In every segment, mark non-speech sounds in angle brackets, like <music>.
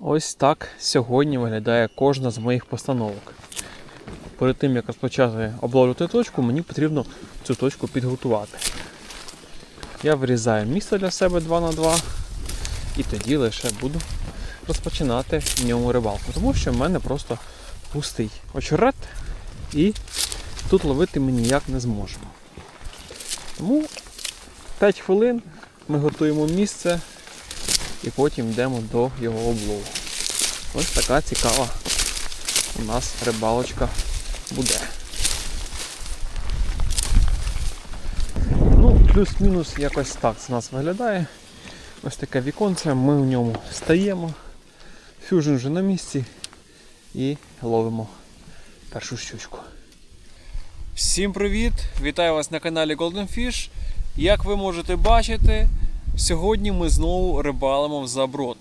Ось так сьогодні виглядає кожна з моїх постановок. Перед тим як розпочати обловлювати точку, мені потрібно цю точку підготувати. Я вирізаю місце для себе 2х2 і тоді лише буду розпочинати в ньому рибалку, тому що в мене просто пустий очерет і тут ловити ми ніяк не зможемо. Тому 5 хвилин ми готуємо місце і потім йдемо до його облову. Ось така цікава у нас рибалочка буде. Ну, плюс-мінус якось так у нас виглядає. Ось таке віконце, ми в ньому стаємо. Фюжн вже на місці і ловимо першу щучку. Всім привіт! Вітаю вас на каналі Golden Fish. Як ви можете бачити, сьогодні ми знову рибалимо в заброд.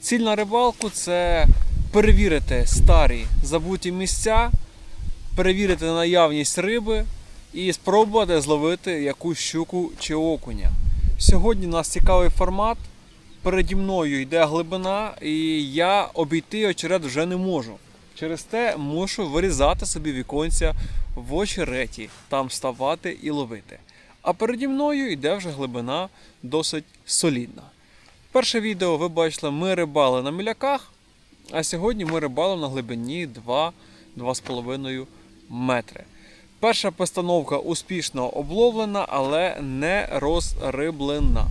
Ціль на рибалку це перевірити старі забуті місця, перевірити наявність риби і спробувати зловити якусь щуку чи окуня. Сьогодні у нас цікавий формат. Переді мною йде глибина, і я обійти очерет вже не можу. Через те мушу вирізати собі віконця в очереті, там ставати і ловити. А переді мною йде вже глибина досить солідна. Перше відео ви бачили, ми рибали на міляках, а сьогодні ми рибалимо на глибині 2-2,5 метри. Перша постановка успішно обловлена, але не розриблена.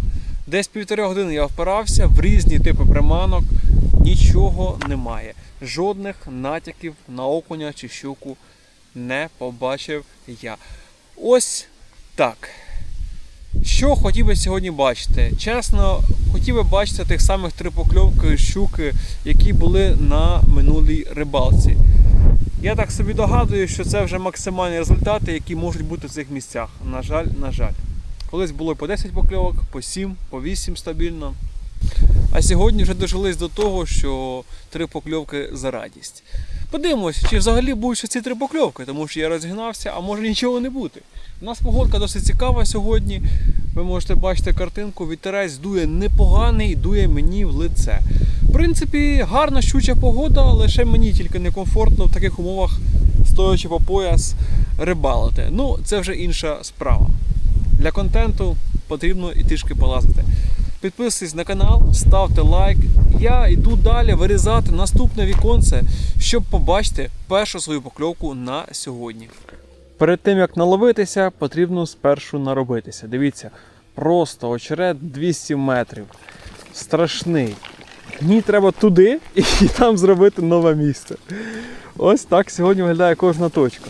Десь півтори години я впирався в різні типи приманок, нічого немає. Жодних натяків на окуня чи щуку не побачив я. Ось так. Що хотів би сьогодні бачити? Чесно, хотів би бачити тих самих три покльовки щуки, які були на минулій рибалці. Я так собі догадую, що це вже максимальні результати, які можуть бути в цих місцях. На жаль, на жаль. Колись було по 10 покльовок, по 7, по 8 стабільно. А сьогодні вже дожились до того, що три покльовки за радість. Подивимося, чи взагалі будуть ще ці три покльовки, тому що я розігнався, а може нічого не бути. У нас погодка досить цікава сьогодні. Ви можете бачити картинку, вітерець дує непоганий, дує мені в лице. В принципі, гарна щуча погода, лише мені тільки некомфортно в таких умовах, стоячи по пояс, рибалити. Ну, це вже інша справа. Для контенту потрібно і трішки полазити. Підписуйтесь на канал, ставте лайк. Я йду далі вирізати наступне віконце, щоб побачити першу свою покльовку на сьогодні. Перед тим як наловитися, потрібно спершу наробитися. Дивіться, просто очерет 200 метрів. Страшний. Мені треба туди і <laughs> там зробити нове місце. Ось так сьогодні виглядає кожна точка.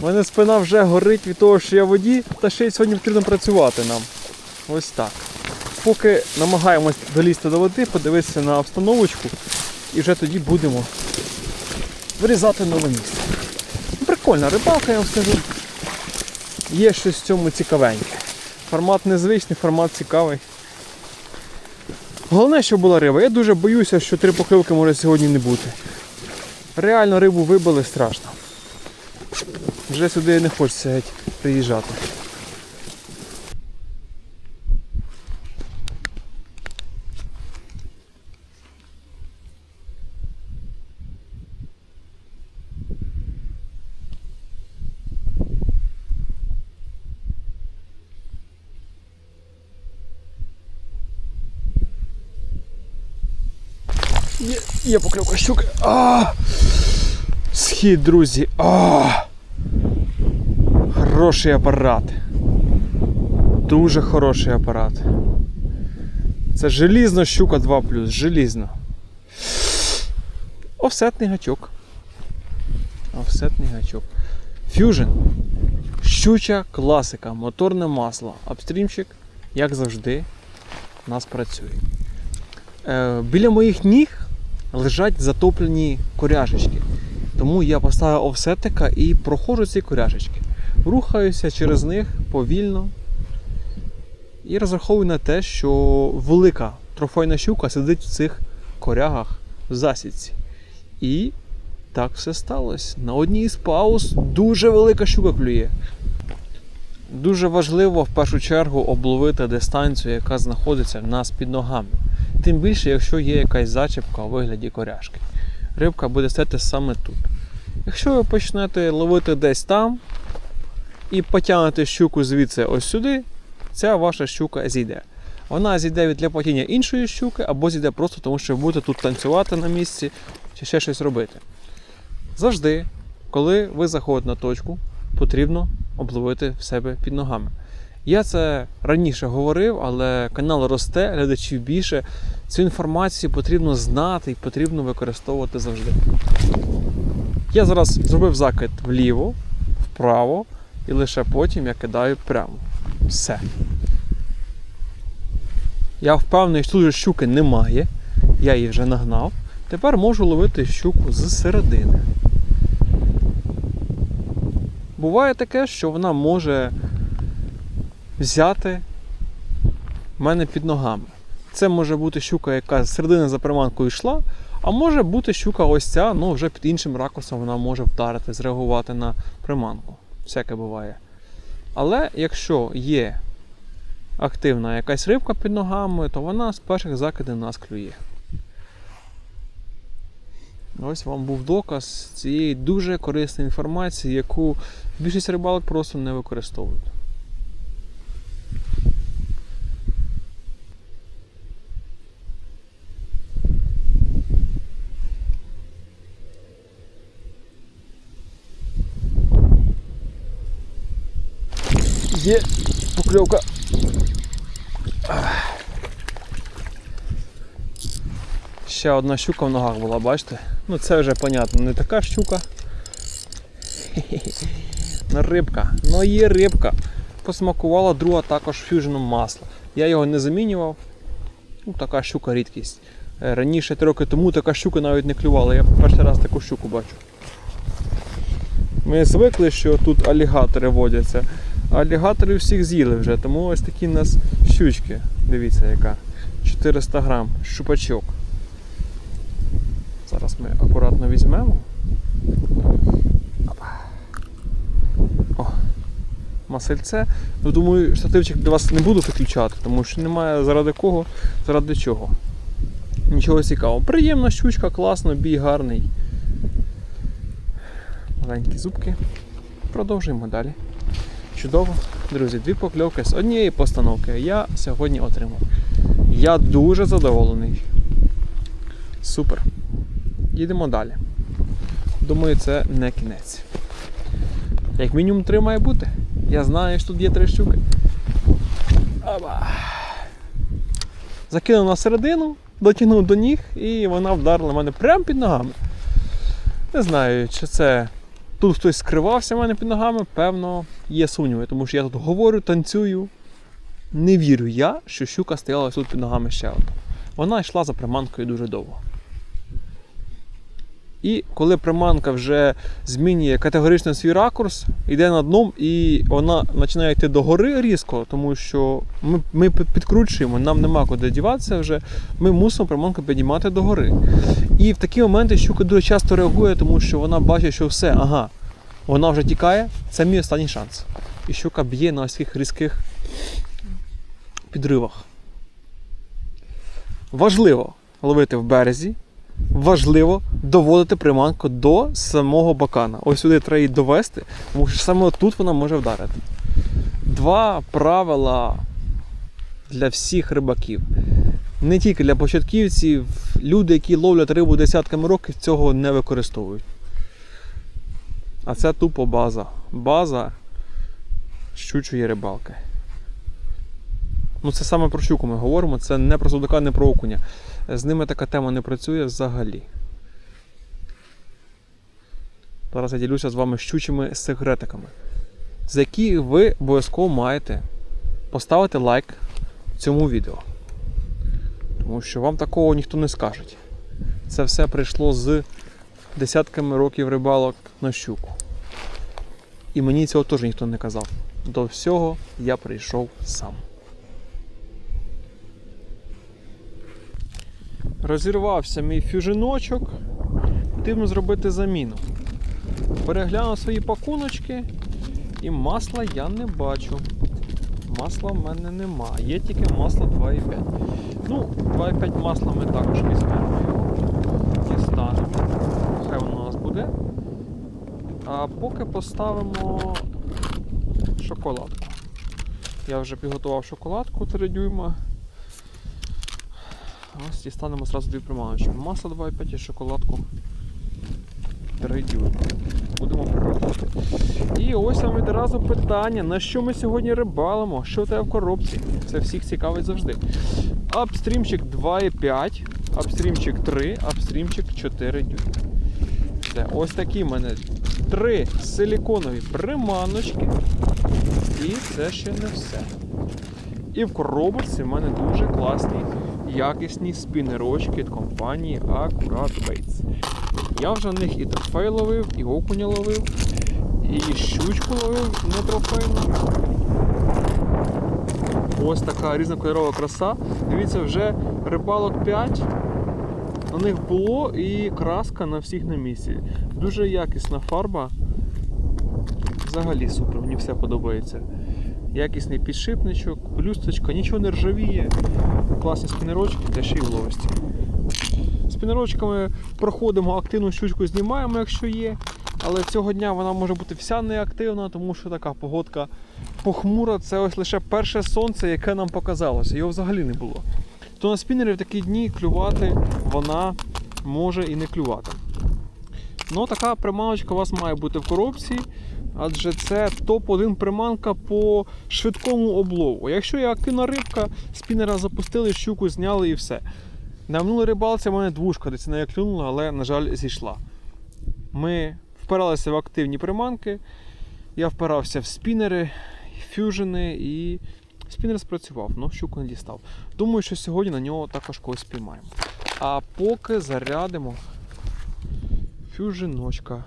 У мене спина вже горить від того, що я в воді, та ще й сьогодні потрібно працювати нам. Ось так. Поки намагаємось долізти до води, подивитися на обстановочку і вже тоді будемо вирізати нове місце. Прикольна рибалка, я вам скажу. Є щось в цьому цікавеньке. Формат незвичний, формат цікавий. Головне, щоб була риба. Я дуже боюся, що три покльовки може сьогодні не бути. Реально рибу вибили страшно. Вже сюди не хочеться геть приїжджати. Є покльовка щуки. А! Схід, друзі. А! Хороший апарат. Дуже хороший апарат. Це желізна щука 2 желізно. Офсетний гачок. Офсетний гачок. Fusion. Щуча класика, моторне масло. Апстрімчик, як завжди, у нас працює. Е, біля моїх ніг лежать затоплені коряжечки. Тому я поставив офсетика і проходжу ці коряжечки. Рухаюся через них повільно і розраховую на те, що велика трофейна щука сидить в цих корягах в засідці. І так все сталося. На одній з пауз дуже велика щука клює. Дуже важливо в першу чергу обловити дистанцію, яка знаходиться в нас під ногами. Тим більше, якщо є якась зачіпка у вигляді коряшки. Рибка буде стати саме тут. Якщо ви почнете ловити десь там і потягнете щуку звідси ось сюди, ця ваша щука зійде. Вона зійде від ляпотіння іншої щуки, або зійде просто тому, що ви будете тут танцювати на місці чи ще щось робити. Завжди, коли ви заходите на точку, потрібно обловити в себе під ногами. Я це раніше говорив, але канал росте, глядачів більше. Цю інформацію потрібно знати і потрібно використовувати завжди. Я зараз зробив закид вліво, вправо, і лише потім я кидаю прямо. Все. Я впевнений, що тут же щуки немає. Я її вже нагнав. Тепер можу ловити щуку з середини. Буває таке, що вона може взяти мене під ногами. Це може бути щука, яка з середини за приманкою йшла, а може бути щука ось ця, ну вже під іншим ракурсом вона може вдарити, зреагувати на приманку. Всяке буває. Але якщо є активна якась рибка під ногами, то вона з перших закидів нас клює. Ось вам був доказ цієї дуже корисної інформації, яку більшість рибалок просто не використовують. Є покльовка. Ще одна щука в ногах була, бачите? Ну це вже понятно, не така щука. Ну рибка. Ну є рибка. Посмакувала друга також фюженом масла. Я його не замінював. Ну, така щука рідкість. Е, Раніше три роки тому така щука навіть не клювала. Я перший раз таку щуку бачу. Ми звикли, що тут алігатори водяться. А алігатори всіх з'їли вже, тому ось такі у нас щучки. Дивіться, яка. 400 грам, щупачок. Зараз ми акуратно візьмемо. О, масельце. Ну, думаю, штативчик для вас не буду виключати, тому що немає заради кого, заради чого. Нічого цікавого. Приємна щучка, класно, бій гарний. Маленькі зубки. Продовжуємо далі. Чудово. Друзі, дві покльовки з однієї постановки я сьогодні отримав. Я дуже задоволений. Супер. Їдемо далі. Думаю, це не кінець. Як мінімум три має бути. Я знаю, що тут є три щуки. Аба. Закинув на середину, дотягнув до ніг і вона вдарила мене прямо під ногами. Не знаю, чи це тут хтось скривався в мене під ногами, певно, є сумніви, тому що я тут говорю, танцюю. Не вірю я, що щука стояла тут під ногами ще одна. Вона йшла за приманкою дуже довго. І коли приманка вже змінює категорично свій ракурс, йде на дном і вона починає йти догори різко, тому що ми, ми підкручуємо, нам нема куди діватися вже, ми мусимо приманку піднімати догори. І в такі моменти щука дуже часто реагує, тому що вона бачить, що все, ага, вона вже тікає, це мій останній шанс. І щука б'є на ось таких різких підривах. Важливо ловити в березі, важливо доводити приманку до самого бакана. Ось сюди треба її довести, тому що саме тут вона може вдарити. Два правила для всіх рибаків. Не тільки для початківців, люди, які ловлять рибу десятками років, цього не використовують. А це тупо база. База щучої рибалки. Ну, це саме про щуку ми говоримо, це не про судака, не про окуня. З ними така тема не працює взагалі. Зараз я ділюся з вами щучими секретиками, за які ви обов'язково маєте поставити лайк цьому відео. Тому що вам такого ніхто не скаже. Це все прийшло з десятками років рибалок на щуку. І мені цього теж ніхто не казав. До всього я прийшов сам. Розірвався мій фюжиночок. Потрібно зробити заміну. Переглянув свої пакуночки і масла я не бачу. Масла в мене нема. Є тільки масло 2,5. Ну, 2,5 масла ми також візьмемо його. Дістанемо. Хай воно у нас буде. А поки поставимо шоколадку. Я вже підготував шоколадку 3 дюйма. Ось дістанемо зразу дві приманочки. Масло 2,5 і шоколадку 3 дюйма. Будемо пробувати. І ось вам відразу питання, на що ми сьогодні рибалимо? Що тебе в коробці? Це всіх цікавить завжди. Апстрімчик 2,5, апстрімчик 3, апстрімчик 4 дюйма. Ось такі в мене три силіконові приманочки. І це ще не все. І в коробочці в мене дуже класні якісні спінерочки від компанії Accurate Baits. Я вже на них і трофей ловив, і окуня ловив, і щучку ловив не трофейну. Ось така різнокольорова краса. Дивіться, вже рибалок 5. На них було і краска на всіх на місці. Дуже якісна фарба. Взагалі супер, мені все подобається. Якісний підшипничок, блюсточка, нічого не ржавіє. Класні спінерочки, та ще й в ловості. Спінерочками проходимо активну щучку, знімаємо, якщо є. Але цього дня вона може бути вся неактивна, тому що така погодка похмура. Це ось лише перше сонце, яке нам показалося. Його взагалі не було. То на спінері в такі дні клювати вона може і не клювати. Ну, така приманочка у вас має бути в коробці, адже це топ-1 приманка по швидкому облову. Якщо є активна рибка, спінера запустили, щуку зняли і все. На минулій рибалці в мене двушка десь не клюнула, але, на жаль, зійшла. Ми впиралися в активні приманки. Я впирався в спінери, фюжени і спінер спрацював, але щуку не дістав. Думаю, що сьогодні на нього також когось спіймаємо. А поки зарядимо фюжиночка.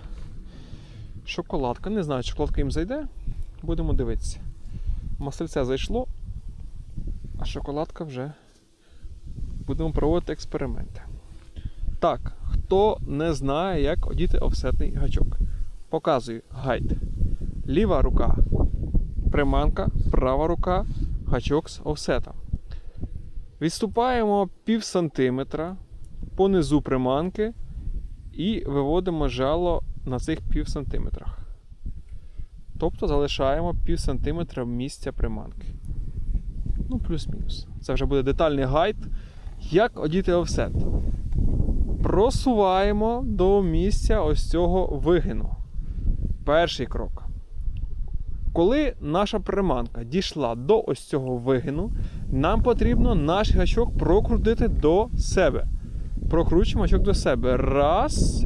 Шоколадка. Не знаю, шоколадка їм зайде. Будемо дивитися. Масельце зайшло, а шоколадка вже будемо проводити експерименти. Так, хто не знає, як одіти офсетний гачок. Показую гайд. Ліва рука приманка, права рука гачок з офсетом. Відступаємо пів сантиметра по низу приманки і виводимо жало на цих пів сантиметрах. Тобто залишаємо пів сантиметра місця приманки. Ну, плюс-мінус. Це вже буде детальний гайд, як одіти офсет. Просуваємо до місця ось цього вигину. Перший крок. Коли наша приманка дійшла до ось цього вигину, нам потрібно наш гачок прокрутити до себе. Прокручуємо гачок до себе. Раз.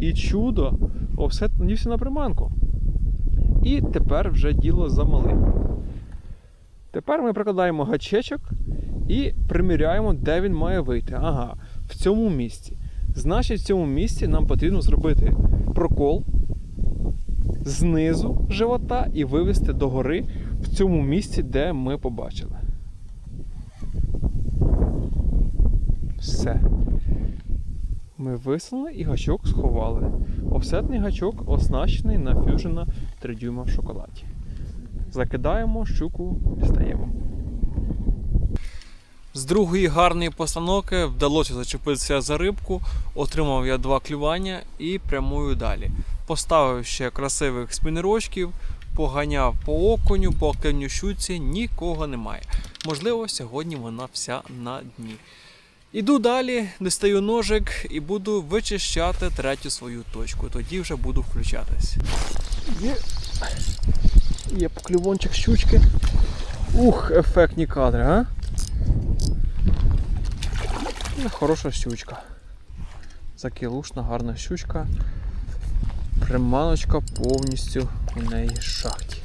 І чудо. Офсет надівся на приманку. І тепер вже діло за малим. Тепер ми прикладаємо гачечок і приміряємо, де він має вийти. Ага, в цьому місці. Значить, в цьому місці нам потрібно зробити прокол знизу живота і вивести догори в цьому місці, де ми побачили. Все. Ми висунули і гачок сховали. Офсетний гачок оснащений на фюжена 3 дюйма в шоколаді. Закидаємо, щуку дістаємо. З другої гарної постановки вдалося зачепитися за рибку, отримав я два клювання і прямую далі. Поставив ще красивих спінерочків, поганяв по окуню, по активній щуці, нікого немає. Можливо, сьогодні вона вся на дні. Іду далі, дістаю ножик і буду вичищати третю свою точку. Тоді вже буду включатись. Є, є поклювончик щучки. Ух, ефектні кадри, а? Хороша щучка. Закілушна, гарна щучка. Приманочка повністю у неї шахті.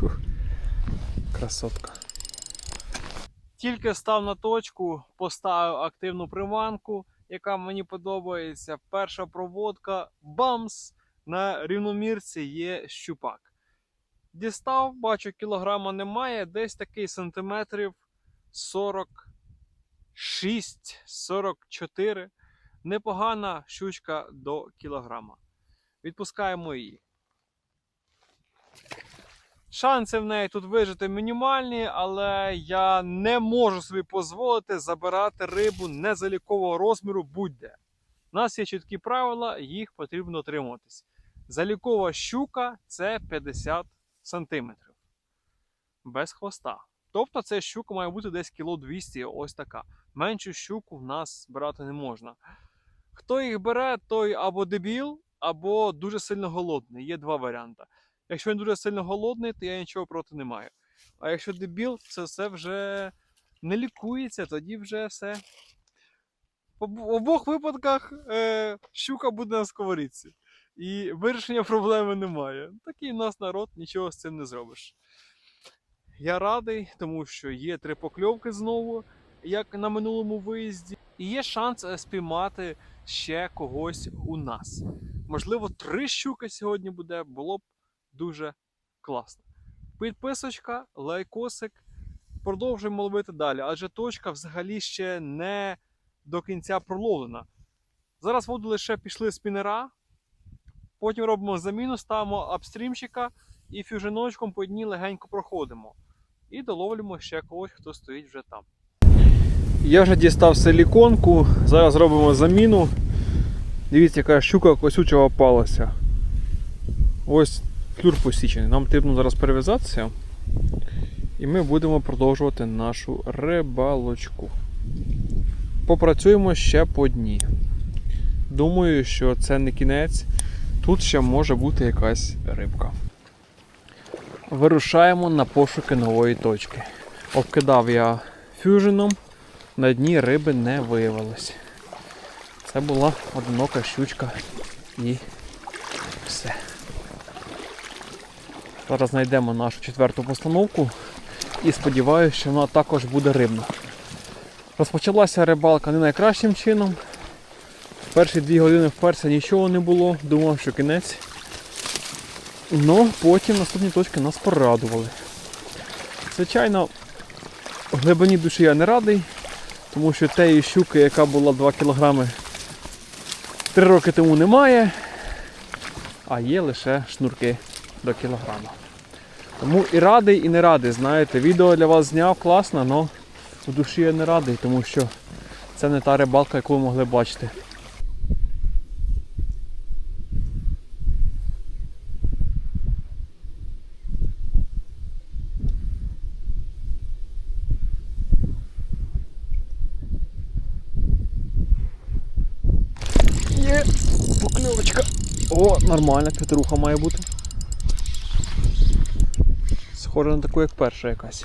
Фух. Красотка. Тільки став на точку, поставив активну приманку, яка мені подобається. Перша проводка бамс! На рівномірці є щупак. Дістав, бачу, кілограма немає, десь такий сантиметрів 46-44. Непогана щучка до кілограма. Відпускаємо її. Шанси в неї тут вижити мінімальні, але я не можу собі дозволити забирати рибу незалікового розміру будь-де. У нас є чіткі правила, їх потрібно дотримуватись. Залікова щука це 50 см. Без хвоста. Тобто ця щука має бути десь кіло 200, ось така. Меншу щуку в нас брати не можна. Хто їх бере, той або дебіл, або дуже сильно голодний. Є два варіанти. Якщо він дуже сильно голодний, то я нічого проти не маю. А якщо дебіл, це все вже не лікується, тоді вже все. В обох випадках е, щука буде на сковорідці. І вирішення проблеми немає. Такий у нас народ, нічого з цим не зробиш. Я радий, тому що є три покльовки знову, як на минулому виїзді. І є шанс е, спіймати ще когось у нас. Можливо, три щуки сьогодні буде, було б дуже класно. Підписочка, лайкосик. Продовжуємо ловити далі, адже точка взагалі ще не до кінця проловлена. Зараз воду лише пішли спінера, потім робимо заміну, ставимо апстрімчика і фюжиночком по дні легенько проходимо. І доловлюємо ще когось, хто стоїть вже там. Я вже дістав силіконку, зараз робимо заміну. Дивіться, яка щука косюча опалася. Ось флюр посічений. Нам потрібно зараз перев'язатися. І ми будемо продовжувати нашу рибалочку. Попрацюємо ще по дні. Думаю, що це не кінець. Тут ще може бути якась рибка. Вирушаємо на пошуки нової точки. Обкидав я фюженом, на дні риби не виявилось. Це була одинока щучка і все. Зараз знайдемо нашу четверту постановку і сподіваюся, що вона також буде рибна. Розпочалася рибалка не найкращим чином. Перші дві години вперся нічого не було, думав, що кінець. Но потім наступні точки нас порадували. Звичайно, в глибині душі я не радий, тому що тієї щуки, яка була 2 кг 3 роки тому немає, а є лише шнурки до кілограма. Тому і радий, і не радий. Знаєте, відео для вас зняв класно, але в душі я не радий, тому що це не та рибалка, яку ви могли бачити. Є покльовочка. О, нормальна п'ятируха має бути. Схоже на таку, як перша якась.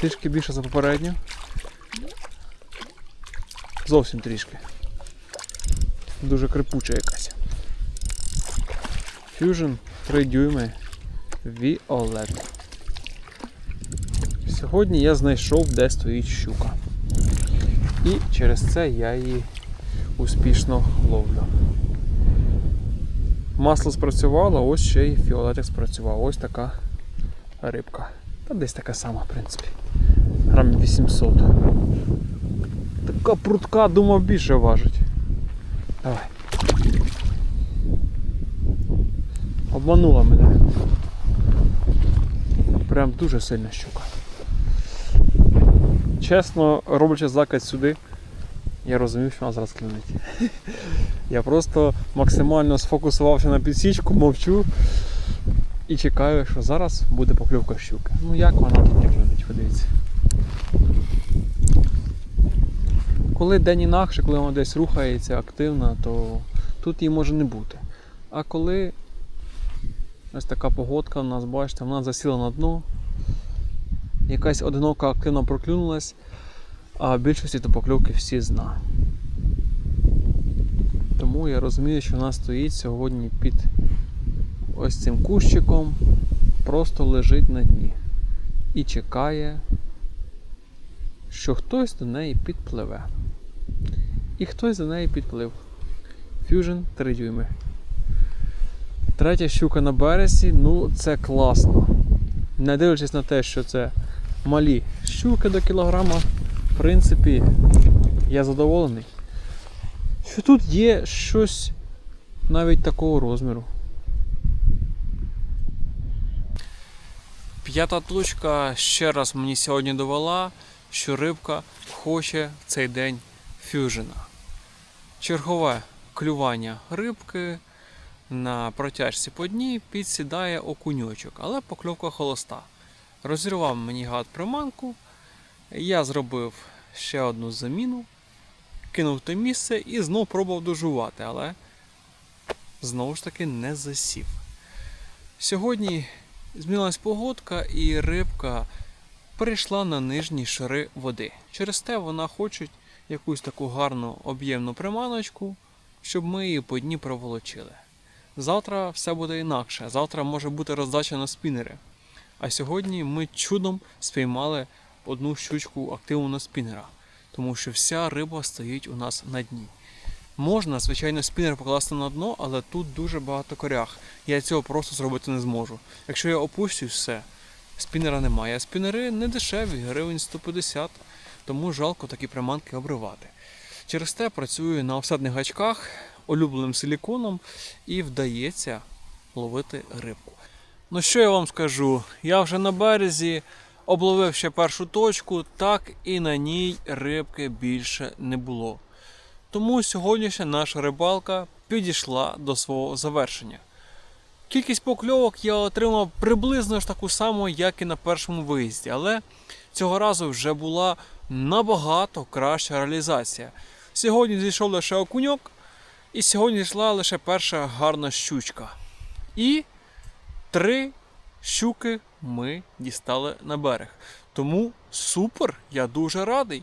Трішки більше за попередню. Зовсім трішки. Дуже крипуча якась. Fusion 3 дюйми Violet. Сьогодні я знайшов, де стоїть щука. І через це я її успішно ловлю. Масло спрацювало, ось ще й фіолетик спрацював. Ось така рибка. Та десь така сама, в принципі. Грам 800. Така прутка, думав, більше важить. Давай. Обманула мене. Прям дуже сильна щука. Чесно, роблячи заказ сюди, я розумів, що вона зараз клюнеть. Я просто максимально сфокусувався на підсічку, мовчу і чекаю, що зараз буде покльовка щуки. Ну як вона тут не клюнеть, подивіться. Коли день інакше, коли вона десь рухається активно, то тут її може не бути. А коли ось така погодка у нас, бачите, вона засіла на дно, якась одинока активно проклюнулась, а в більшості то покльовки всі зна. Тому я розумію, що вона стоїть сьогодні під ось цим кущиком, просто лежить на дні і чекає, що хтось до неї підпливе. І хтось до неї підплив. Fusion 3 дюйми. Третя щука на березі, ну це класно. Не дивлячись на те, що це малі щуки до кілограма, в принципі, я задоволений. Що тут є щось навіть такого розміру. П'ята точка ще раз мені сьогодні довела, що рибка хоче в цей день фюжена. Чергове клювання рибки на протяжці по дні підсідає окуньочок, але покльовка холоста. Розірвав мені гад приманку, я зробив ще одну заміну, кинув те місце і знов пробував дожувати, але знову ж таки не засів. Сьогодні змінилась погодка і рибка перейшла на нижні шари води. Через те вона хоче якусь таку гарну об'ємну приманочку, щоб ми її по дні проволочили. Завтра все буде інакше. Завтра може бути роздача на спінери. А сьогодні ми чудом спіймали одну щучку активну на спінера, тому що вся риба стоїть у нас на дні. Можна, звичайно, спінер покласти на дно, але тут дуже багато корях. Я цього просто зробити не зможу. Якщо я опущу все, спінера немає. Спінери не дешеві, гривень 150, тому жалко такі приманки обривати. Через те працюю на офсетних гачках, улюбленим силіконом і вдається ловити рибку. Ну що я вам скажу? Я вже на березі обловив ще першу точку, так і на ній рибки більше не було. Тому сьогоднішня наша рибалка підійшла до свого завершення. Кількість покльовок я отримав приблизно ж таку саму, як і на першому виїзді, але цього разу вже була набагато краща реалізація. Сьогодні зійшов лише окуньок, і сьогодні зійшла лише перша гарна щучка. І три щуки ми дістали на берег. Тому супер, я дуже радий.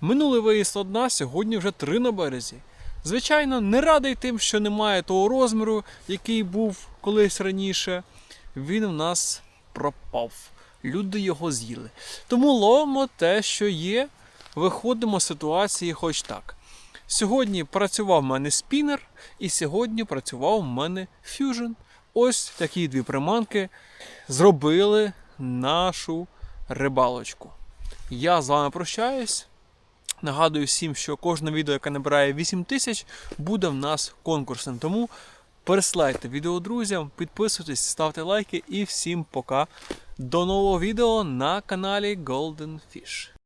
Минулий виїзд одна, сьогодні вже три на березі. Звичайно, не радий тим, що немає того розміру, який був колись раніше. Він в нас пропав. Люди його з'їли. Тому ловимо те, що є, виходимо з ситуації хоч так. Сьогодні працював в мене спінер, і сьогодні працював в мене фюжн. Ось такі дві приманки зробили нашу рибалочку. Я з вами прощаюсь. Нагадую всім, що кожне відео, яке набирає 8 тисяч, буде в нас конкурсом. Тому пересилайте відео друзям, підписуйтесь, ставте лайки і всім пока. До нового відео на каналі Golden Fish.